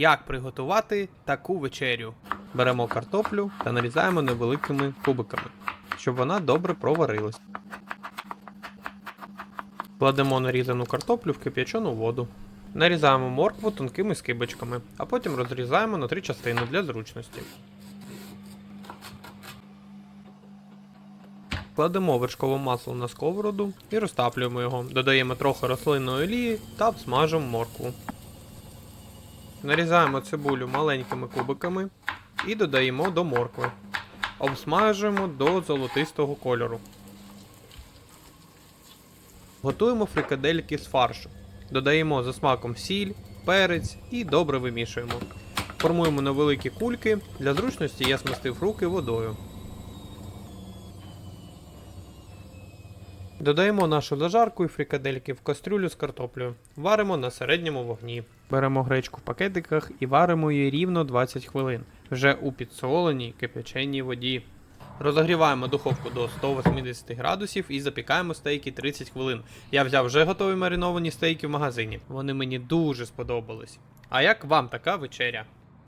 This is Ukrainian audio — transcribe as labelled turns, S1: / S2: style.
S1: Як приготувати таку вечерю? Беремо картоплю та нарізаємо невеликими кубиками, щоб вона добре проварилась. Кладемо нарізану картоплю в кип'ячену воду. Нарізаємо моркву тонкими скибочками, а потім розрізаємо на три частини для зручності. Кладемо вершкове масло на сковороду і розтаплюємо його. Додаємо трохи рослинної олії та обсмажимо моркву. Нарізаємо цибулю маленькими кубиками і додаємо до моркви. Обсмажуємо до золотистого кольору. Готуємо фрикадельки з фаршу. Додаємо за смаком сіль, перець і добре вимішуємо. Формуємо невеликі кульки. Для зручності я смастив руки водою. Додаємо нашу зажарку і фрикадельки в кастрюлю з картоплею. Варимо на середньому вогні. Беремо гречку в пакетиках і варимо її рівно 20 хвилин, вже у підсоленій кипяченій воді. Розогріваємо духовку до 180 градусів і запікаємо стейки 30 хвилин. Я взяв вже готові мариновані стейки в магазині. Вони мені дуже сподобались. А як вам така вечеря?